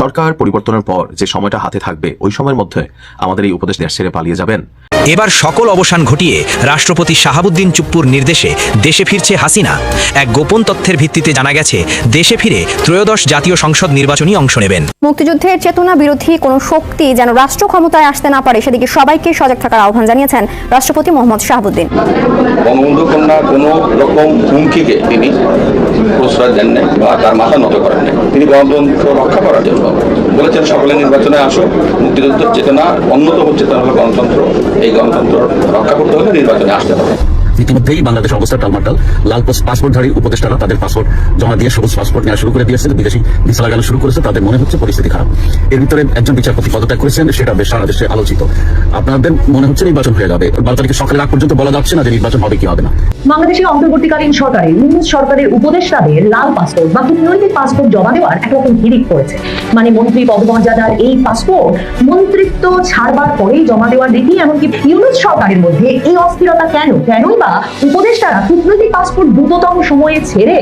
সরকার পরিবর্তনের পর যে সময়টা হাতে থাকবে, ওই সময়ের মধ্যে আমাদের এই উপদেশ দেশ ছেড়ে পালিয়ে যাবেন। এবার সকল অবসান ঘটিয়ে রাষ্ট্রপতি শাহাবুদ্দিন চুপ্পুর নির্দেশে দেশে ফিরছে হাসিনা। এক গোপন তথ্যের ভিত্তিতে জানা গেছে দেশে ফিরে ত্রয়োদশ জাতীয় সংসদ নির্বাচনী অংশ নেবেন। মুক্তিযুদ্ধের চেতনা বিরোধী কোনো শক্তি যেন রাষ্ট্র ক্ষমতায় আসতে না পারে সেদিকে সবাইকে সজাগ থাকার আহ্বান জানিয়েছেন রাষ্ট্রপতি মোহাম্মদ শাহাবুদ্দিন। বঙ্গবন্ধু কন্যা কোনো রকম হুমকিকে তিনি প্রশ্রয় দেন নাই বা তার মাথা নত করেন নাই। তিনি গণতন্ত্র রক্ষা করার জন্য বলেছেন সকলে নির্বাচনে আসো মুক্তিযুদ্ধের চেতনা অন্যতম চেতনা হলো গণতন্ত্র। এই গণতন্ত্র রক্ষা করতে হলে নির্বাচনে আসতে হবে। ইতিমধ্যেই বাংলাদেশ অবস্থা টালমাটাল। লাল পাস- পাসপোর্টধারী উপদেষ্টারা তাদের পাসপোর্ট জমা দিয়ে সবুজ পাসপোর্ট নেওয়া শুরু করে দিয়েছে। বিদেশি ভিসা লাগানো শুরু করেছে। তাদের মনে হচ্ছে পরিস্থিতি খারাপ। এর ভিতরে একজন বিচারপতি পদত্যাগ করেছেন, সেটা বেশ সারা দেশে আলোচিত। আপনাদের মনে হচ্ছে নির্বাচন হয়ে যাবে। বারো তারিখে সকালের আগ পর্যন্ত বলা যাচ্ছে না যে নির্বাচন হবে কি হবে না। বাংলাদেশের অন্তর্বর্তীকালীন সরকারের ইউনুস সরকারের উপদেষ্টাদের লাল পাসপোর্ট বা কূটনৈতিক পাসপোর্ট জমা দেওয়ার একরকম হিড়িক পড়েছে। মানে মন্ত্রী পদমর্যাদার এই পাসপোর্ট মন্ত্রিত্ব ছাড়বার পরেই জমা দেওয়ার রীতি, এমনকি ইউনুস সরকারের মধ্যে এই অস্থিরতা কেন? কেনই বা উপদেষ্টারা কূটনৈতিক পাসপোর্ট দ্রুততম সময়ে ছেড়ে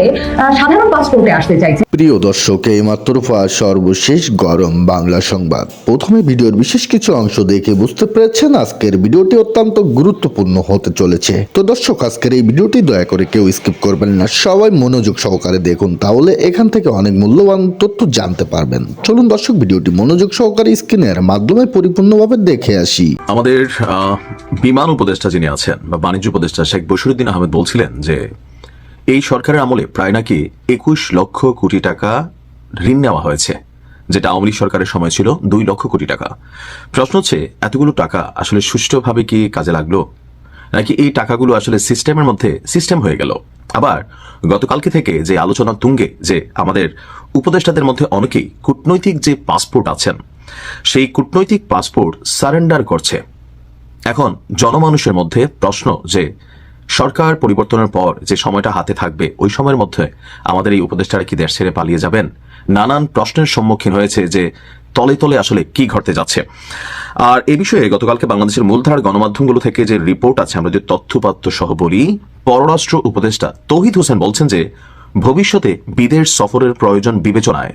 সাধারণ পাসপোর্টে আসতে চাইছে। প্রিয় দর্শক এই মাত্র পাওয়া সর্বশেষ গরম বাংলা সংবাদ। প্রথমে ভিডিওর বিশেষ কিছু অংশ দেখে বুঝতে পেরেছেন আজকের ভিডিওটি অত্যন্ত গুরুত্বপূর্ণ হতে চলেছে। তো দর্শক আজকের এই ভিডিওটি দয়া করে কেউ স্কিপ করবেন না। সবাই মনোযোগ সহকারে দেখুন তাহলে এখান থেকে অনেক মূল্যবান তথ্য জানতে পারবেন। চলুন দর্শক ভিডিওটি মনোযোগ সহকারে স্ক্রিনের মাধ্যমে পরিপূর্ণভাবে দেখে আসি। আমাদের বিমান উপদেষ্টা যিনি আছেন বা বাণিজ্য উপদেষ্টা শেখ বসিরুদ্দিন আহমেদ বলছিলেন যে, এই সরকারের আমলে প্রায় নাকি একুশ লক্ষ কোটি টাকা ঋণ নেওয়া হয়েছে, যেটা আওয়ামী লীগ সরকারের সময় ছিল দুই লক্ষ কোটি টাকা। প্রশ্ন হচ্ছে, এতগুলো টাকা আসলে সুষ্ঠুভাবে কি কাজে লাগল? নাকি এই টাকাগুলো আসলে সিস্টেমের মধ্যে সিস্টেম হয়ে গেল? আবার, গতকালকে থেকে যে আলোচনা তুঙ্গে যে আমাদের উপদেষ্টাদের মধ্যে অনেকেই কূটনৈতিক যে পাসপোর্ট আছেন, সেই কূটনৈতিক পাসপোর্ট সারেন্ডার করছে। এখন জনমানুষের মধ্যে প্রশ্ন যে সরকার পরিবর্তনের পর যে সময়টা হাতে থাকবে, ওই সময়ের মধ্যে আমাদের এই উপদেষ্টারা কি দেশ ছেড়ে পালিয়ে যাবেন? নানান প্রশ্নের সম্মুখীন হয়েছে যে তলে তলে আসলে কি ঘটতে যাচ্ছে। আর এ বিষয়ে গতকালকে বাংলাদেশের মূলধারার গণমাধ্যমগুলো থেকে যে রিপোর্ট আছে, আমরা যে তথ্যপাত্য সহ বলি, পররাষ্ট্র উপদেষ্টা তহিদ হোসেন বলছেন যে, ভবিষ্যতে বিদেশ সফরের প্রয়োজন বিবেচনায়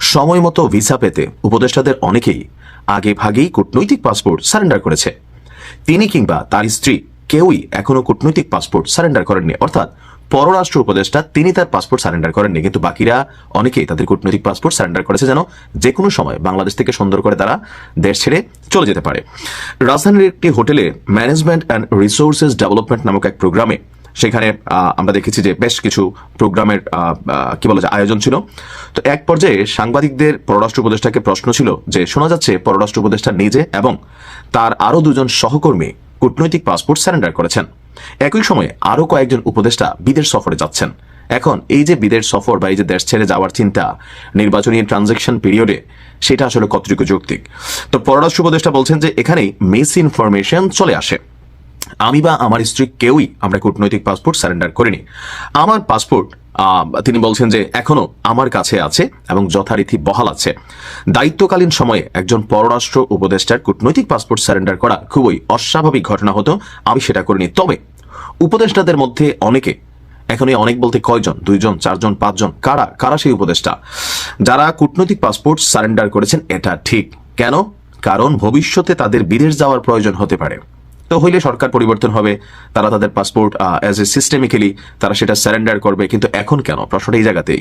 সময় মতো ভিসা পেতে উপদেষ্টাদের অনেকেই আগে ভাগেই কূটনৈতিক পাসপোর্ট সারেন্ডার করেছে। তিনি কিংবা তার স্ত্রী কেউই এখনও কূটনৈতিক পাসপোর্ট সারেন্ডার করেননি। অর্থাৎ পররাষ্ট্র উপদেষ্টা, তিনি তার পাসপোর্ট সারেন্ডার করেননি। কিন্তু বাকিরা অনেকেই তাদের কূটনৈতিক পাসপোর্ট সারেন্ডার করেছে যেন যে কোনো সময় বাংলাদেশ থেকে সুন্দর করে তারা দেশ ছেড়ে চলে যেতে পারে। রাজধানীর একটি হোটেলে ম্যানেজমেন্ট অ্যান্ড রিসোর্সেস ডেভেলপমেন্ট নামক এক প্রোগ্রামে, সেখানে আমরা দেখেছি যে বেশ কিছু প্রোগ্রামের কি বলা যায়, আয়োজন ছিল। তো এক পর্যায়ে সাংবাদিকদের পররাষ্ট্র উপদেষ্টাকে প্রশ্ন ছিল যে, শোনা যাচ্ছে পররাষ্ট্র উপদেষ্টা নিজে এবং তার আরও দুজন সহকর্মী কূটনৈতিক পাসপোর্ট সারেন্ডার করেছেন। একই সময়ে আরও কয়েকজন উপদেষ্টা বিদেশ সফরে যাচ্ছেন। এখন এই যে বিদেশ সফর বা এই যে দেশ ছেড়ে যাওয়ার চিন্তা, নির্বাচনী ট্রানজেকশন পিরিয়ডে, সেটা আসলে কতটুকু যৌক্তিক? তো পররাষ্ট্র উপদেষ্টা বলছেন যে এখানেই মিস ইনফরমেশন চলে আসে। আমি বা আমার স্ত্রী কেউই আমরা কূটনৈতিক পাসপোর্ট সারেন্ডার করিনি। আমার পাসপোর্ট তিনি বলছেন যে এখনও আমার কাছে আছে এবং যথারীতি বহাল আছে। দায়িত্বকালীন সময়ে একজন পররাষ্ট্র উপদেষ্টার কূটনৈতিক পাসপোর্ট সারেন্ডার করা খুবই অস্বাভাবিক ঘটনা হতো, আমি সেটা করিনি। তবে উপদেষ্টাদের মধ্যে অনেকে, এখনই অনেক বলতে কয়জন, দুইজন, চারজন, পাঁচজন, কারা কারা সেই উপদেষ্টা? যারা কূটনৈতিক পাসপোর্ট সারেন্ডার করেছেন, এটা ঠিক। কেন? কারণ ভবিষ্যতে তাদের বিদেশ যাওয়ার প্রয়োজন হতে পারে। তো হইলে সরকার পরিবর্তন হবে। তারা তাদের পাসপোর্ট অ্যাজ এ সিস্টেমিক্যালি তারা সেটা স্যারেন্ডার করবে। কিন্তু এখন কেন? প্রশ্নটা এই জায়গাতেই।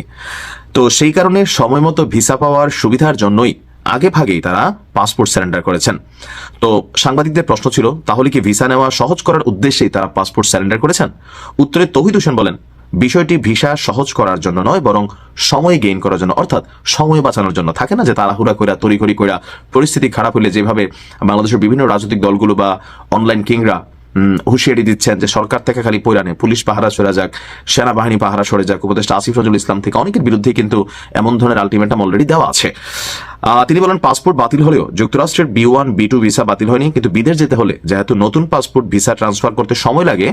তো সেই কারণে সময় মতো ভিসা পাওয়ার সুবিধার জন্যই আগে ভাগেই তারা পাসপোর্ট স্যারেন্ডার করেছেন। তো সাংবাদিকদের প্রশ্ন ছিল, তাহলে কি ভিসা নেওয়া সহজ করার উদ্দেশ্যেই তারা পাসপোর্ট স্যারেন্ডার করেছেন? উত্তরে তহিদ হোসেন বলেন বিষয়টি ভিসা সহজ করার জন্য নয়, বরং সময় গেইন করার জন্য, অর্থাৎ সময় বাঁচানোর জন্য। থাকে না যে তাড়াহুড়া করে তড়িঘড়ি করে পরিস্থিতি খারাপ হলে যেভাবে বাংলাদেশের বিভিন্ন রাজনৈতিক দলগুলো বা অনলাইন কিংরা হুঁশিয়ারি দিচ্ছেন যে সরকার থেকে খালি পৈরানে পুলিশ পাহারা সরে যাক, সেনাবাহিনী পাহারা সরে যাক। উপদেষ্টা আসিফ নজরুল ইসলাম থেকে অনেকের বিরুদ্ধে কিন্তু এমন ধরনের আলটিমেটাম অলরেডি দেওয়া আছে। তিনি বলেন, পাসপোর্ট বাতিল হলেও যুক্তরাষ্ট্রের B one, B two visa বাতিল হয়নি, কিন্তু বিদেশ যেতে হলে যেহেতু নতুন পাসপোর্ট ভিসা ট্রান্সফার করতে সময় লাগে,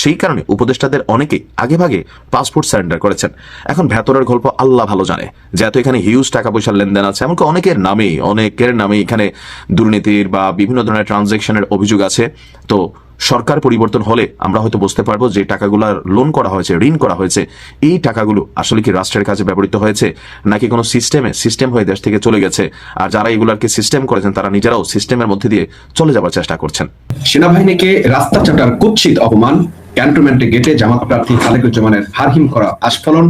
সেই কারণে উপদেষ্টাদের অনেকেই আগে ভাগে পাসপোর্ট সারেন্ডার করেছেন। এখন ভেতরের গল্প আল্লাহ ভালো জানে, যেহেতু এখানে হিউজ টাকা পয়সার লেনদেন আছে, এমনকি অনেকের নামেই, অনেকের নামে এখানে দুর্নীতির বা বিভিন্ন ধরনের ট্রানজেকশনের অভিযোগ আছে। তো সরকার পরিবর্তন হলে আমরা হয়তো বুঝতে পারব যে টাকাগুলো লোন করা হয়েছে, ঋণ করা হয়েছে, এই টাকাগুলো আসলে কি রাষ্ট্রের কাছে ব্যবহৃত হয়েছে নাকি কোনো সিস্টেমে সিস্টেম হয়ে দেশ থেকে চলে গেছে আর যারা এগুলাকে সিস্টেম করেছেন তারা নিজেরাও সিস্টেমের মধ্যে দিয়ে চলে যাওয়ার চেষ্টা করছেন। সেনাবাহিনীকে রাস্তা চাটার কুৎসিত অপমান, ক্যান্টনমেন্টে গেটে জামাত প্রার্থী খালেকুজ্জামানের হারহিম করা আস্ফলন,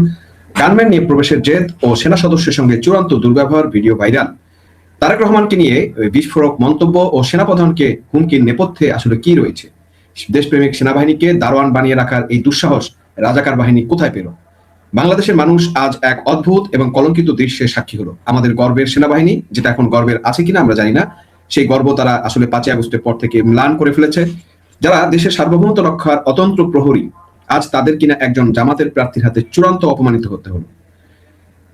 গানম্যান নিয়ে প্রবেশের জেদ ও সেনা সদস্যের সঙ্গে চূড়ান্ত দুর্ব্যবহার ভিডিও ভাইরাল। তারেক রহমানকে নিয়ে বিস্ফোরক মন্তব্য ও সেনাপ্রধানকে হুমকির নেপথ্যে আসলে কি রয়েছে? দেশপ্রেমিক সেনাবাহিনীকে দারোয়ান বানিয়ে রাখার এই দুঃসাহস রাজাকার বাহিনী কোথায় পেল? বাংলাদেশের মানুষ আজ এক অদ্ভুত এবং কলঙ্কিত দৃশ্যের সাক্ষী হলো। আমাদের গর্বের সেনাবাহিনী, যেটা এখন গর্বের আছে কিনা আমরা জানি না, সেই গর্ব তারা আসলে পাঁচই আগস্টের পর থেকে ম্লান করে ফেলেছে। যারা দেশের সার্বভৌমত্ব রক্ষার অতন্ত্র প্রহরী, আজ তাদের কিনা একজন জামাতের প্রার্থীর হাতে চূড়ান্ত অপমানিত হতে হলো।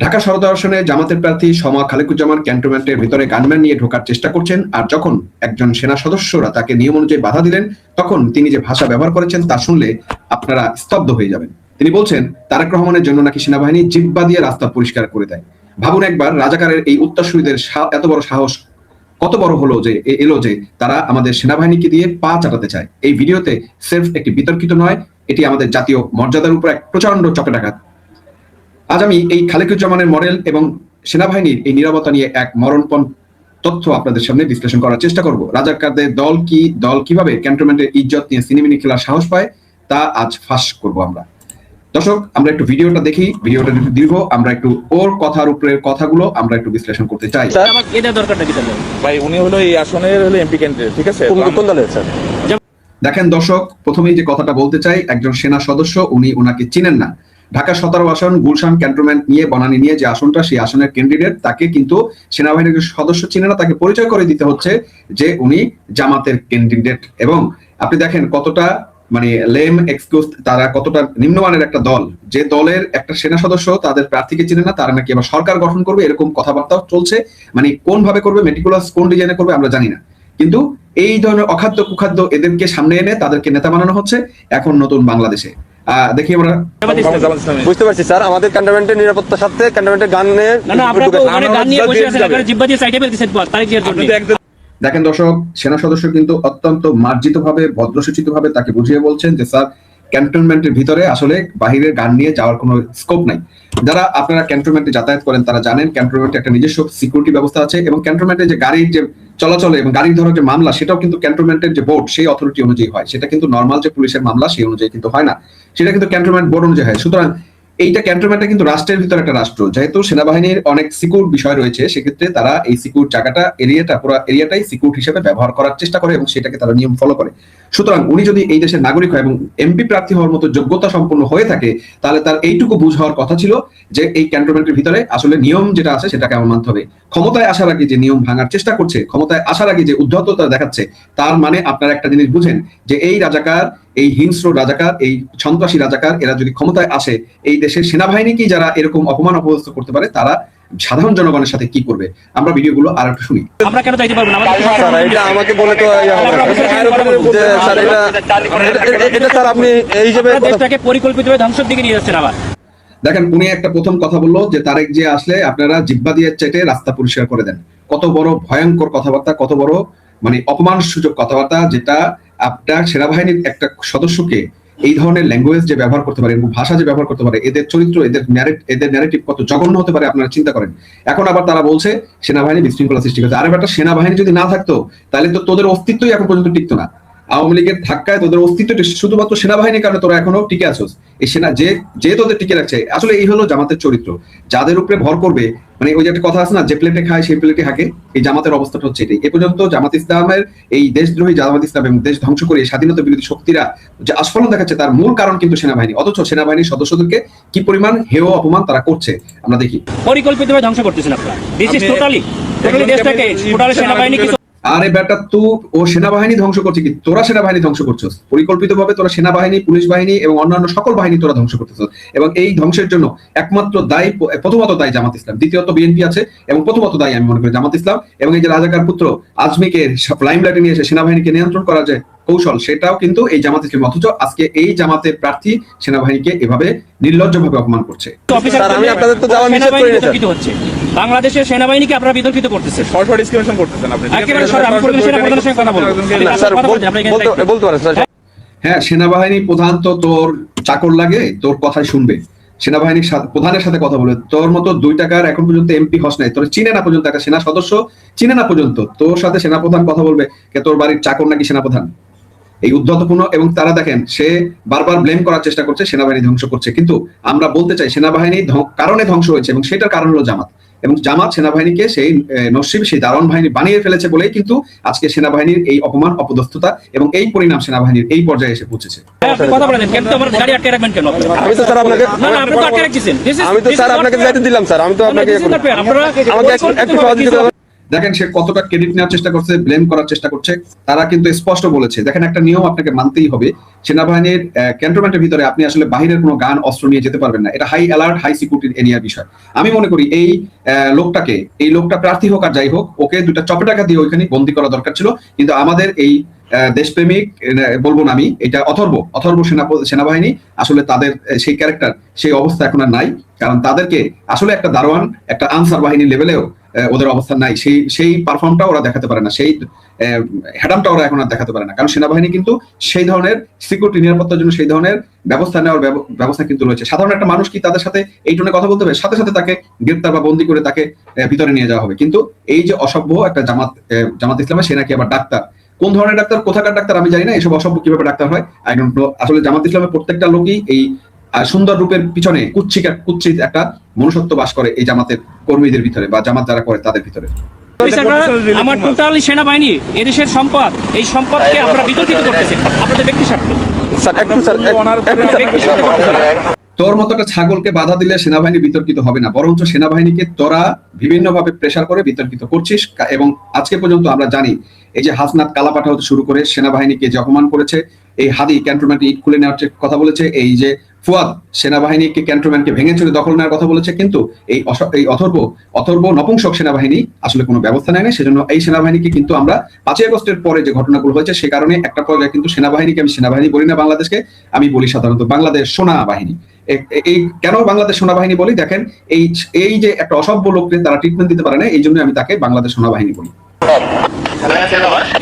ঢাকা সদর্শনে জামাতের প্রার্থী সমা খালেকুজ্জামান ক্যান্টনমেন্টের ভিতরে গানম্যান নিয়ে ঢোকার চেষ্টা করছেন, আর যখন একজন সেনা সদস্যরা তাকে নিয়ম অনুযায়ী বাধা দিলেন, তখন তিনি যে ভাষা ব্যবহার করেছেন তা শুনলে আপনারা স্তব্ধ হয়ে যাবেন। তিনি বলছেন, তারেক রহমানের জন্য নাকি সেনাবাহিনী জিব্বা দিয়ে রাস্তা পরিষ্কার করে দেয়। ভাবুন একবার রাজাকারের এই উত্তরসূরিদের এত বড় সাহস কত বড় হলো যে এলো যে তারা আমাদের সেনাবাহিনীকে দিয়ে পা চাটাতে চায়। এই ভিডিওতে সেলফ একটি বিতর্কিত নয়, এটি আমাদের জাতীয় মর্যাদার উপর এক প্রচণ্ড চপেটাঘাত আজ আমি এই খালেকুজ্জামানের মডেল এবং সেনাবাহিনীর এই নিরাপত্তা নিয়ে এক মরণপণ তথ্য আপনাদের সামনে বিশ্লেষণ করার চেষ্টা করব। রাজাকারদের দল কি দল কীভাবে ক্যান্টনমেন্টের ইজ্জত নিয়ে সিনেমিনি খেলার সাহস পায় তা আজ ফাঁস করব আমরা। দর্শক আমরা একটু ভিডিওটা দেখি ভিডিওটা একটু দীর্ঘ আমরা একটু ওর কথার উপরে কথাগুলো আমরা একটু বিশ্লেষণ করতে চাই। ভাই উনি হলো এই আসনের হলো এমপি ক্যান্ডিডেট ঠিক আছে? কোন দলের স্যার? দেখেন দর্শক প্রথমেই যে কথাটা বলতে চাই একজন সেনা সদস্য উনি ওনাকে চিনেন না। ঢাকা সতেরো আসন গুলশান ক্যান্টনমেন্ট নিয়ে, বনানী নিয়ে যে আসনটা, সেই আসনের ক্যান্ডিডেট তাকে কিন্তু সেনাবাহিনীর সদস্য চিনে না, তাকে পরিচয় করে দিতে হচ্ছে যে উনি জামাতের ক্যান্ডিডেট এবং আপনি দেখেন কতটা মানে লেম এক্সকিউজ তারা, কতটা নিম্নমানের একটা দল। যে দলের একটা সেনা সদস্য তাদের প্রার্থীকে চিনে না, তারা নাকি আবার সরকার গঠন করবে, এরকম কথাবার্তাও চলছে। মানে কোন ভাবে করবে মেটিকুলাস কোন ডিজাইনে করবে, আমরা জানি না। কিন্তু এই ধরনের অখাদ্য কুখাদ্য এদেরকে সামনে এনে তাদেরকে নেতা বানানো হচ্ছে এখন নতুন বাংলাদেশে। দেখি আমরা বুঝতে পারছি স্যার আমাদের ক্যান্টনমেন্টের নিরাপত্তার সাথে ক্যান্টনমেন্টের দেখেন দর্শক সেনা সদস্য কিন্তু অত্যন্ত মার্জিত ভাবে ভদ্রসূচিত ভাবে তাকে বুঝিয়ে বলছেন যে স্যার ক্যান্টনমেন্টের ভিতরে আসলে বাহিরের গান নিয়ে যাওয়ার কোনো স্কোপ নাই। যারা আপনারা ক্যান্টনমেন্টে যাতায়াত করেন তারা জানেন ক্যান্টনমেন্টে একটা নিজস্ব সিকিউরিটি ব্যবস্থা আছে এবং ক্যান্টনমেন্টে যে গাড়ির যে চলাচলে এবং গাড়ির ধরার যে মামলা, সেটাও কিন্তু ক্যান্টনমেন্টের যে বোর্ড সেই অথরিটি অনুযায়ী হয়। সেটা কিন্তু নর্মাল যে পুলিশের মামলা, সেই অনুযায়ী কিন্তু হয় না। সেটা কিন্তু ক্যান্টনমেন্ট বোর্ড অনুযায়ী হয়। সুতরাং এইটা ক্যান্টনমেন্টটা কিন্তু রাষ্ট্রের ভিতরে একটা রাষ্ট্র। যেহেতু সেনাবাহিনীর অনেক সিকিউর বিষয় রয়েছে, সেক্ষেত্রে তারা এই সিকিউর জায়গাটা এরিয়াটা পুরো এরিয়াটাই সিকিউর হিসেবে ব্যবহার করার চেষ্টা করে এবং সেটাকে তারা নিয়ম ফলো করে। সুতরাং উনি যদি এই দেশের নাগরিক হয় এবং এমপি প্রার্থী হওয়ার মতো যোগ্যতা সম্পন্ন হয়ে থাকে, তাহলে তার এইটুকু বুঝ হওয়ার কথা ছিল যে এই ক্যান্টনমেন্টের ভিতরে আসলে নিয়ম যেটা আছে সেটাকে আমার মানতে হবে। ক্ষমতায় আসার আগে যে নিয়ম ভাঙার চেষ্টা করছে, ক্ষমতায় আসার আগে যে উদ্ধততা দেখাচ্ছে, তার মানে আপনারা একটা জিনিস বুঝেন যে এই রাজাকার এই হিংস্র রাজাকার এই সন্ত্রাসী রাজাকার এরা যদি ক্ষমতায় আসে এই দেশের সেনাবাহিনীকেই যারা এরকম অপমান অপদস্থ করতে পারে তারা সাধারণ জনগণের সাথে কি করবে? আমরা ভিডিওগুলো আর একটু শুনি। আমরা কেন যাইতে পারব না? এটা আমাকে বলে তো এটা- এটা স্যার আপনি এই হিসেবে দেশটাকে পরিকল্পিতভাবে ধ্বংসের দিকে নিয়ে যাচ্ছেন আবার। দেখেন উনি একটা প্রথম কথা বলল যে তারেক যে আসলে আপনারা জিব্বা দিয়ে চেটে রাস্তা পরিষ্কার করে দেন। কত বড় ভয়ঙ্কর কথাবার্তা কত বড় মানে অপমান সূচক কথাবার্তা যেটা আপনার সেনাবাহিনীর একটা সদস্যকে এই ধরনের ল্যাঙ্গুয়েজ যে ব্যবহার করতে পারে এবং ভাষা যে ব্যবহার করতে পারে, এদের চরিত্র, এদের এদের ন্যারেটিভ কত জঘন্য হতে পারে আপনারা চিন্তা করেন। এখন আবার তারা বলছে সেনাবাহিনী বিশৃঙ্খলা সৃষ্টি করছে। আর একটা সেনাবাহিনী যদি না থাকতো, তাহলে তো তোদের অস্তিত্বই এখন পর্যন্ত টিকতো না। আওয়ামী লীগের ধাক্কায় তোদের অস্তিত্ব শুধুমাত্র সেনাবাহিনীর কারণে তোরা এখনও টিকে আছোস। এই সেনা যে যে তোদের টিকে রাখছে আসলে এই হলো জামাতের চরিত্র। যাদের উপরে ভর করবে মানে ওই যে একটা কথা আছে না যে প্লেটে খায় সেই প্লেটে হাঁকে এই জামাতের অবস্থাটা হচ্ছে এটাই। এ পর্যন্ত জামাত ইসলামের এই দেশদ্রোহী জামাত ইসলাম এবং দেশ ধ্বংস করে স্বাধীনতা বিরোধী শক্তিরা যে আস্ফলন দেখাচ্ছে তার মূল কারণ কিন্তু সেনাবাহিনী। অথচ সেনাবাহিনীর সদস্যদেরকে কি পরিমাণ হেয় অপমান তারা করছে আমরা দেখি। পরিকল্পিতভাবে ধ্বংস করতেছেন আপনারা। দিস ইজ টোটালি টোটালি দেশটাকে টোটালি সেনাবাহিনী কিছু আরে বেটা, তো ও সেনাবাহিনী ধ্বংস করছে কি? তোরা সেনাবাহিনী ধ্বংস করছ। পরিকল্পিত ভাবে তোরা সেনাবাহিনী, পুলিশ বাহিনী এবং অন্যান্য সকল বাহিনী তোরা ধ্বংস করতেছ। এবং এই ধ্বংসের জন্য একমাত্র দায়ী, প্রথমত দায়ী জামাত ইসলাম, দ্বিতীয়ত বিএনপি আছে এবং প্রথমত দায়ী আমি মনে করি জামাত ইসলাম এবং এই যে রাজাকার পুত্র আজমিকে নিয়ে এসে সেনাবাহিনীকে নিয়ন্ত্রণ করা যায় কৌশল সেটাও কিন্তু এই জামাতে ইসলাম অথচ আজকে এই জামাতের প্রার্থী সেনাবাহিনীকে এভাবে নির্লজ্জভাবে অপমান করছে। আমি আপনাদের তো যাওয়া নিষেধ করি না, স্যার। বিতর্কিত হচ্ছে। বাংলাদেশের সেনাবাহিনীকে আপনারা বিতর্কিত করতেছেন। শর্ট ডিসক্রিমিনেশন করতেছেন আপনি। একেবারে সরাসরি আমি পরিকল্পনা সেনার প্রধানের সঙ্গে কথা বলব। বলতে বলতে পারেন স্যার। হ্যাঁ সেনাবাহিনী প্রধান তো তোর চাকর লাগে তোর কথাই শুনবে। সেনাবাহিনীর প্রধানের সাথে কথা বলে তোর মতো দুই টাকার এখন পর্যন্ত এমপি হস নাই। তোর চিনে না পর্যন্ত একটা সেনা সদস্য চিনে না পর্যন্ত তোর সাথে সেনাপ্রধান কথা বলবে কে তোর বাড়ির চাকর নাকি সেনাপ্রধান? এই উদ্ধতপূর্ণ এবং তারা দেখেন সে বারবার ব্লেম করার চেষ্টা করছে সেনাবাহিনী ধ্বংস করছে। কিন্তু আমরা বলতে চাই সেনাবাহিনী ধ- কারণে ধ্বংস হয়েছে এবং সেটার কারণ হলো জামাত। এবং জামাত সেনাবাহিনীকে সেই নসিব সেই দারণ বাহিনী বানিয়ে ফেলেছে বলেই কিন্তু আজকে সেনাবাহিনীর এই অপমান অপদস্থতা এবং এই পরিণাম সেনাবাহিনীর এই পর্যায়ে এসে পৌঁছেছে। হ্যাঁ? আমি তো স্যার আপনাকে আমি তো স্যার আপনাকে দিলাম স্যার। আমি তো আপনাকে আমাকে একটু সহযোগিতা। দেখেন সে কতটা ক্রেডিট নেওয়ার চেষ্টা করছে ব্লেম করার চেষ্টা করছে। তারা কিন্তু স্পষ্ট বলেছে। দেখেন একটা নিয়ম আপনাকে মানতেই হবে, সেনাবাহিনীর ক্যান্টনমেন্টের ভিতরে আপনি আসলে বাহিরের কোনো গান, অস্ত্র নিয়ে যেতে পারবেন না। এটা হাই অ্যালার্ট হাই সিকিউরিটির এরিয়ার বিষয়। আমি মনে করি এই লোকটাকে, এই লোকটা প্রার্থী হোক আর যাই হোক, ওকে দুটা চপে টাকা দিয়ে ওইখানে বন্দি করা দরকার ছিল। কিন্তু আমাদের এই দেশপ্রেমিক বলব না আমি, এটা অথর্ব অথর্ব সেনা, সেনাবাহিনী, আসলে তাদের সেই ক্যারেক্টার সেই অবস্থা এখন আর নাই। কারণ তাদেরকে আসলে একটা দারোয়ান, একটা আনসার বাহিনীর লেভেলেও ওদের অবস্থান নাই। সেই সেই পারফর্মটা ওরা দেখাতে পারে না। সেই হ্যাডামটা ওরা এখন আর দেখাতে পারে না। কারণ সেনাবাহিনী কিন্তু সেই ধরনের সিকিউরিটি নিরাপত্তার জন্য সেই ধরনের ব্যবস্থা নেওয়ার ব্যবস্থা কিন্তু রয়েছে। সাধারণ একটা মানুষ কি তাদের সাথে এই টোনে কথা বলতে হবে? সাথে সাথে তাকে গ্রেপ্তার বা বন্দি করে তাকে ভিতরে নিয়ে যাওয়া হবে। কিন্তু এই যে অসভ্য একটা জামাত জামাত ইসলামে, সে নাকি আবার ডাক্তার। কোন ধরনের ডাক্তার, কোথাকার ডাক্তার আমি জানি না। এসব অসভ্য কীভাবে ডাক্তার হয়? আই ডোন্ট নো আসলে জামাত ইসলামের প্রত্যেকটা লোকই এই সুন্দর রূপের পিছনে কুচ্ছিক কুচ্ছিত একটা মনুষ্যত্ব বাস করে এই জামাতের কর্মীদের ভিতরে বা জামাত যারা করে তাদের ভিতরে। আমার টোটাল সেনাবাহিনী এদেশের সম্পদ এই সম্পদকে আমরা বিতর্কিত করতেছি আপনাদের ব্যক্তি স্বার্থে। তোর মতো একটা ছাগলকে বাধা দিলে সেনাবাহিনী বিতর্কিত হবে না বরঞ্চ সেনাবাহিনীকে তোরা বিভিন্ন ভাবে প্রেশার করে বিতর্কিত করছিস এবং আজকে পর্যন্ত আমরা জানি এই যে হাসনাত কালাপাঠা হতে শুরু করে সেনাবাহিনীকে যে অপমান করেছে এই হাদি ক্যান্টনমেন্ট ইট খুলে নেওয়ার কথা বলেছে এই যে ফুয়াদ সেনাবাহিনীকে ক্যান্টনমেন্টকে ভেঙে চলে দখল নেওয়ার কথা বলেছে, কিন্তু এই এই অথর্ব অথর্ব নপুংসক সেনাবাহিনী আসলে কোনো ব্যবস্থা নেয়নি। সেজন্য এই সেনাবাহিনীকে কিন্তু আমরা পাঁচই আগস্টের পরে যে ঘটনাগুলো হয়েছে, সে কারণে একটা পর্যায়ে কিন্তু সেনাবাহিনীকে আমি সেনাবাহিনী বলি না বাংলাদেশকে, আমি বলি সাধারণত বাংলাদেশ সোনা বাহিনী এই কেন বাংলাদেশ সেনাবাহিনী বলি? দেখেন এই এই যে একটা অসভ্য লোককে তারা ট্রিটমেন্ট দিতে পারে না এই জন্য আমি তাকে বাংলাদেশ সেনাবাহিনী বলি।